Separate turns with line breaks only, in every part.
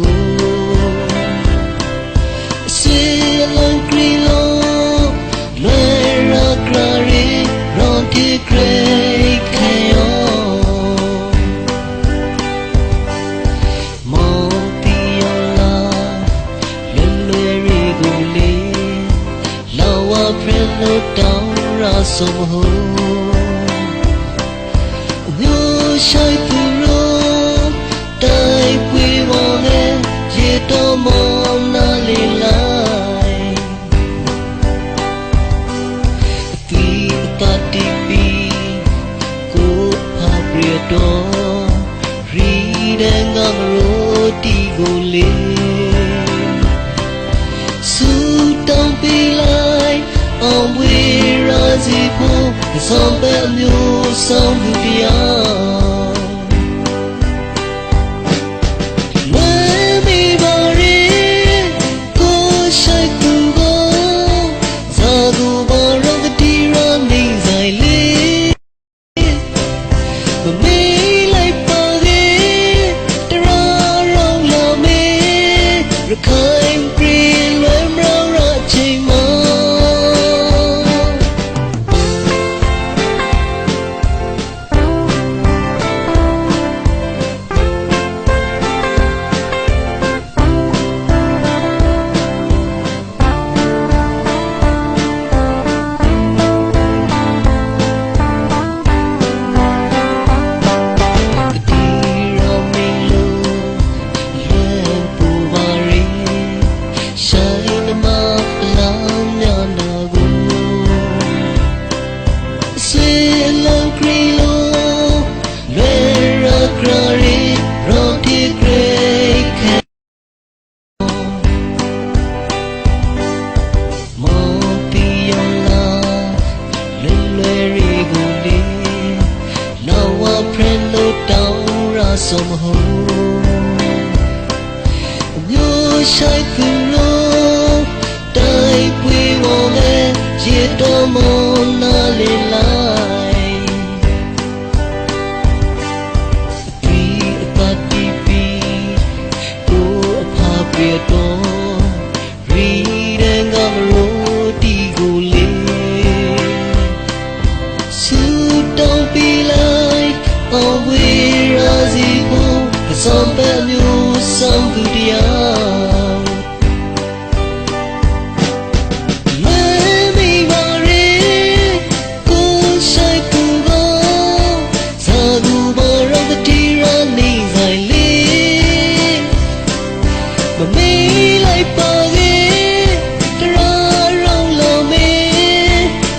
ကိုအစီလန်ကရီလိုလွယ်ရကရီရွန်တီကရီခေယောမော်တီယောလာလွယ်လွယ်ရီကိုလေးလောဝဖရလိုတောင်းရဆုံဟူ Shine တော်မောင်နာလေးလိုက်ဒီတတိပီကိုဖာပြတော်ရီတဲ့ငါမရိုတီကိုလေစူတောင်းပေးလိုက်အောင်ဝေးရစီဖို့ဆောင်ပဲအမျိုးဆောင်သူတရား ra some home မျိုးရှိုက်သူလို့တိုက်ပွေဝေါ်လဲရေတော်မနာလေးလိုက်ဒီအပတ်တီပီကိုအဖာပြေတော် ဆုံးသူတရား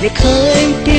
开遍。